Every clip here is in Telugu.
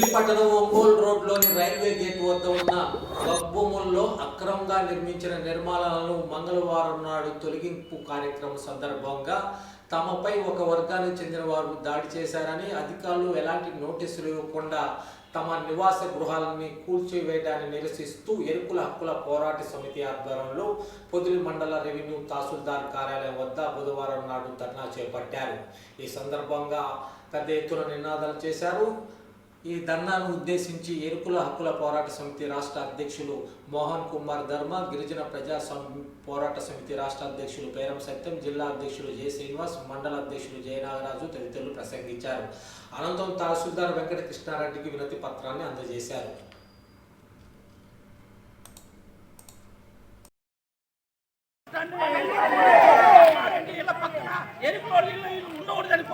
మెట్లిపట్టణం ఒంగోలు రోడ్లోని రైల్వే గేట్ వద్ద ఉన్న భూముల్లో అక్రమంగా నిర్మించిన నిర్మాణాలను మంగళవారం నాడు తొలగింపు కార్యక్రమం సందర్భంగా తమపై ఒక వర్గానికి చెందిన వారు దాడి చేశారని అధికారులు ఎలాంటి నోటీసులు ఇవ్వకుండా తమ నివాస గృహాలని కూల్చివేయడాన్ని నిరసిస్తూ ఎరుకుల హక్కుల పోరాట సమితి ఆధ్వర్యంలో పొదిలి మండల రెవెన్యూ తహసీల్దార్ కార్యాలయం వద్ద బుధవారం నాడు ధర్నా చేపట్టారు. ఈ సందర్భంగా పెద్ద ఎత్తున నినాదాలు చేశారు. ఈ ధర్నాను ఉద్దేశించి ఎరుకుల హక్కుల పోరాట సమితి రాష్ట్ర అధ్యక్షులు మోహన్ కుమార్ ధర్మ గిరిజన ప్రజా సం- పోరాట సమితి రాష్ట్ర అధ్యక్షులు పేరం సత్యం జిల్లా అధ్యక్షులు జె శ్రీనివాస్ మండల అధ్యక్షులు జయనాగరాజు తదితరులు ప్రసంగించారు. అనంతరం తహసీల్దార్ వెంకట కృష్ణారెడ్డికి వినతి పత్రాన్ని అందజేశారు. మారండి ఉండకూడదని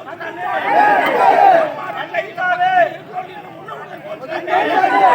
Vamos!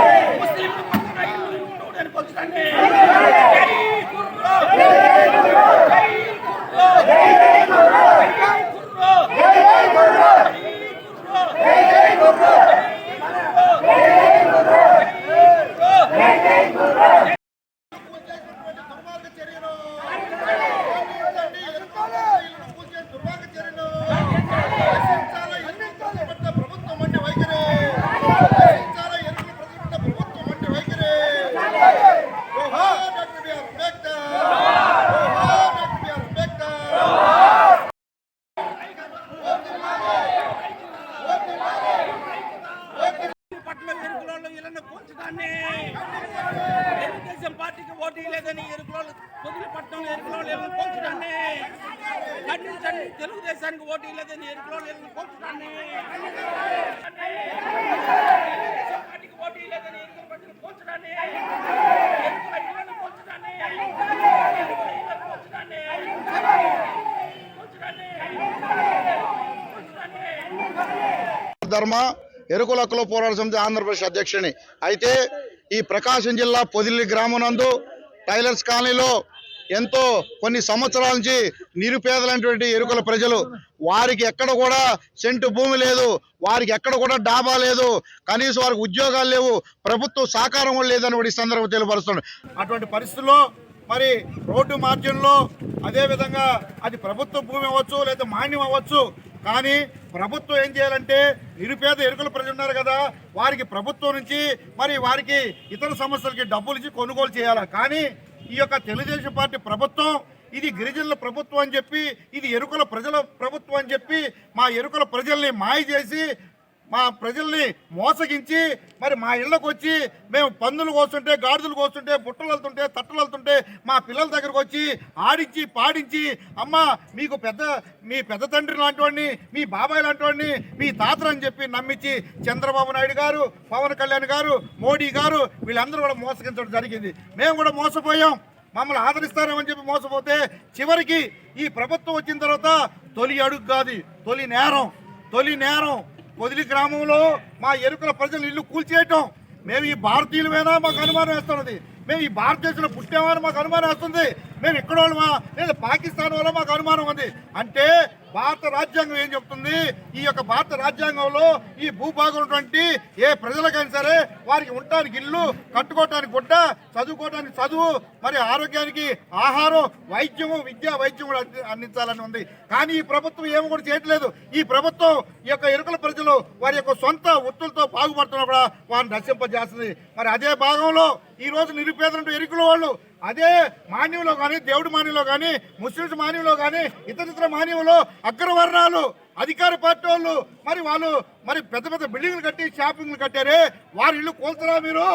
పొదిలి పట్టణంలో ఎరుకులోళ్ళు ఖండించండి తెలుగుదేశానికి ఓటు లేదని ఎరుకులోళ్ళు ఇళ్ళని కూల్చడాన్ని పార్టీకి ఓటు ఎరుకుల ఎరుకుల ఎరుకుల ధర్మ ఎరుకుల హక్కుల పోరాట సమితి ఆంధ్రప్రదేశ్ అధ్యక్షుని. అయితే ఈ ప్రకాశం జిల్లా పొదిలి గ్రామం నందు టైలర్స్ కాలనీలో ఎంతో కొన్ని సంవత్సరాల నుంచి నిరుపేదలైనటువంటి ఎరుకల ప్రజలు వారికి ఎక్కడ కూడా సెంటు భూమి లేదు వారికి ఎక్కడ కూడా డాబా లేదు కనీసం వారికి ఉద్యోగాలు లేవు ప్రభుత్వం సహకారం లేదని కూడా ఈ సందర్భం తెలియపరుస్తున్నాడు. అటువంటి పరిస్థితుల్లో మరి రోడ్డు మార్జిన్లో అదేవిధంగా అది ప్రభుత్వ భూమి అవ్వచ్చు లేదా మాన్యం అవ్వచ్చు కానీ ప్రభుత్వం ఏం చేయాలంటే నిరుపేద ఎరుకల ప్రజలు ఉన్నారు కదా వారికి ప్రభుత్వం నుంచి మరి వారికి ఇతర సమస్యలకి డబ్బులు ఇచ్చి కొనుగోలు చేయాలి? కానీ ఈ యొక్క తెలుగుదేశం పార్టీ ప్రభుత్వం ఇది గిరిజనుల ప్రభుత్వం అని చెప్పి ఇది ఎరుకల ప్రజల ప్రభుత్వం అని చెప్పి మా ఎరుకల ప్రజల్ని మాయ చేసి మా ప్రజల్ని మోసగించి మరి మా ఇళ్ళకు వచ్చి మేము పందులు కోస్తుంటే గాడిదలు కోస్తుంటే బుట్టలు వెళ్తుంటే తట్టలు వెళ్తుంటే మా పిల్లల దగ్గరకు వచ్చి ఆడించి పాడించి అమ్మ మీకు పెద్ద మీ పెద్ద తండ్రి లాంటివాడిని మీ బాబాయ్ లాంటివాడిని మీ తాతలు అని చెప్పి నమ్మించి చంద్రబాబు నాయుడు గారు పవన్ కళ్యాణ్ గారు మోడీ గారు వీళ్ళందరూ కూడా మోసగించడం జరిగింది. మేము కూడా మోసపోయాం. మమ్మల్ని ఆదరిస్తారేమని చెప్పి మోసపోతే చివరికి ఈ ప్రభుత్వం వచ్చిన తర్వాత తొలి అడుగు కాదు తొలి నేరం తొలి నేరం. పొదిలి గ్రామంలో మా ఎరుకుల ప్రజలు ఇల్లు కూల్చేయటం. మేము ఈ భారతీయులమైనా? మాకు అనుమానం వేస్తున్నది. మేము ఈ భారతదేశంలో పుట్టామని మాకు అనుమానం వేస్తుంది. మేము ఇక్కడ వాళ్ళమా లేదా పాకిస్తాన్ వాళ్ళ మాకు అనుమానం ఉంది. అంటే భారత రాజ్యాంగం ఏం చెప్తుంది? ఈ యొక్క భారత రాజ్యాంగంలో ఈ భూభాగం ఉన్నటువంటి ఏ ప్రజలకైనా సరే వారికి ఉండటానికి ఇల్లు కట్టుకోవటానికి గుడ్డ చదువుకోవటానికి చదువు మరి ఆరోగ్యానికి ఆహారం వైద్యము విద్య వైద్యం కూడా అంది- అందించాలని ఉంది. కానీ ఈ ప్రభుత్వం ఏమి కూడా చేయట్లేదు. ఈ ప్రభుత్వం ఈ యొక్క ఎరుకల ప్రజలు వారి యొక్క సొంత వృత్తులతో బాగుపడుతున్నా కూడా వారిని నశింపజేస్తుంది. మరి అదే భాగంలో ఈ రోజు నిరుపేదలంటూ ఎరుకుల వాళ్ళు అదే మాన్యంలో కానీ దేవుడి మాన్యంలో కానీ ముస్లిమ్స్ మాన్యంలో కానీ ఇతర ఇతర మాన్యంలో అగ్రవర్ణాలు అధికార పార్టీ వాళ్ళు మరి వాళ్ళు మరి పెద్ద పెద్ద బిల్డింగ్లు కట్టి షాపింగ్లు కట్టారే వారి ఇల్లు కూల్చరా మీరు?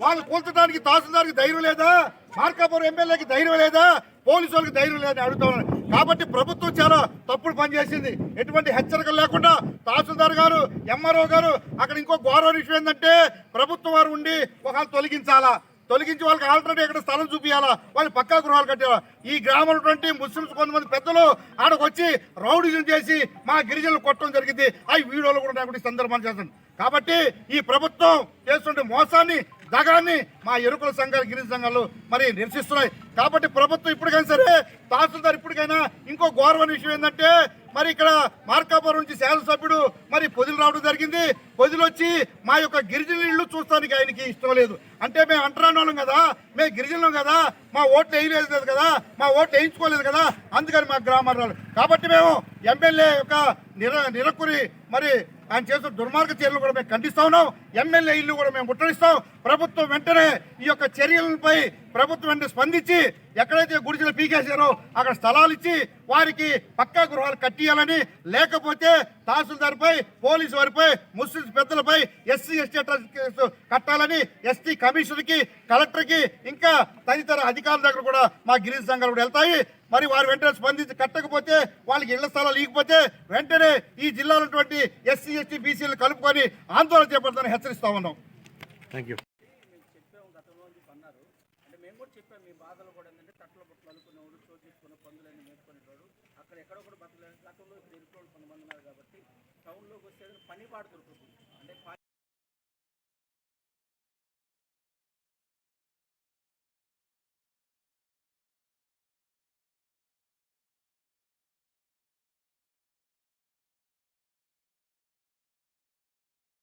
వాళ్ళు కూల్చడానికి తహసీల్దార్కి ధైర్యం లేదా? మార్కాపురం ఎమ్మెల్యేకి ధైర్యం లేదా? పోలీసు వాళ్ళకి ధైర్యం లేదని అడుగుతున్నారు కాబట్టి ప్రభుత్వం చాలా తప్పుడు పనిచేసింది ఎటువంటి హెచ్చరికలు లేకుండా తహసీల్దార్ గారు ఎంఆర్ఓ గారు అక్కడ ఇంకో ఘోర విషయం ఏంటంటే ప్రభుత్వం వారు ఉండి ఒకళ్ళు తొలగించాలా? తొలగించి వాళ్ళకి ఆల్రెడీ ఎక్కడ స్థలం చూపించాలా వాళ్ళు పక్కా గృహాలు కట్టాలా? ఈ గ్రామంలో ముస్లిమ్స్ కొంతమంది పెద్దలు ఆడకు వచ్చి రౌడీజం చేసి మా గిరిజనులు కొట్టడం జరిగింది. అవి వీడియోలు కూడా నాకు సందర్భాన్ని చేస్తాను. కాబట్టి ఈ ప్రభుత్వం చేస్తుంటే మోసాన్ని దగాన్ని మా ఎరుకుల సంఘాలు గిరిజన సంఘాలు మరి నిరసిస్తున్నాయి. కాబట్టి ప్రభుత్వం ఇప్పటికైనా సరే తహసీల్దార్ ఇప్పటికైనా ఇంకో గౌరవ విషయం ఏంటంటే మరి ఇక్కడ మార్కాపురం నుంచి శాసనసభ్యుడు మరి పొదిలు రావడం జరిగింది. పొదులు వచ్చి మా యొక్క గిరిజనుల ఇల్లు చూస్తానికి ఆయనకి ఇష్టం లేదు. అంటే మేము అంటరాని వాళ్ళం కదా మేము గిరిజనులం కదా మా ఓట్లు వేయలేదు కదా మా ఓట్లు వేయించుకోలేదు కదా అందుకని మా గ్రామాలు కాబట్టి మేము ఎమ్మెల్యే యొక్క నిర నిరకురి మరి ఆయన చేస్తున్న దుర్మార్గ చర్యలు కూడా మేము ఖండిస్తా ఉన్నాం. ఎమ్మెల్యే ఇల్లు కూడా మేము ముట్టడిస్తాం. ప్రభుత్వం వెంటనే ఈ యొక్క చర్యలపై ప్రభుత్వం వెంటనే స్పందించి ఎక్కడైతే గుడిసెలు పీకేశారో అక్కడ స్థలాలు ఇచ్చి వారికి పక్కా గృహాలు కట్టియాలని లేకపోతే తహసీల్దార్పై పోలీసు వారిపై ముస్లిం పెద్దలపై ఎస్సీ ఎస్టీ కేసు కట్టాలని ఎస్టీ కమిషనర్కి కలెక్టర్కి ఇంకా తదితర అధికారుల దగ్గర కూడా మా గిరిజన సంఘాలు కూడా వెళ్తాయి. మరి వారు వెంటనే స్పందించి కట్టకపోతే వాళ్ళకి ఇళ్ళ స్థలాలు ఇవ్వకపోతే వెంటనే ఈ జిల్లాలో ఉన్నటువంటి ఎస్సీ ఎస్టీ బీసీలు కలుపుకొని ఆందోళన చేపడతానని హెచ్చరిస్తా ఉన్నాం. థ్యాంక్ గతంలో అని చెప్పి అన్నారు చెప్పాను మీ బాధలు కూడా ఏంటంటే తట్టల పుట్టలు అనుకునేవాడు చోటు తీసుకున్న పందులన్నీ మేపుకునేవాడు అక్కడ ఎక్కడొకటి బతకలేదు. గతంలో ఇప్పుడు ఇరుకులు కొంతమంది ఉన్నారు కాబట్టి టౌన్లోకి వస్తే పని పాటు దొరుకుతుంది. అంటే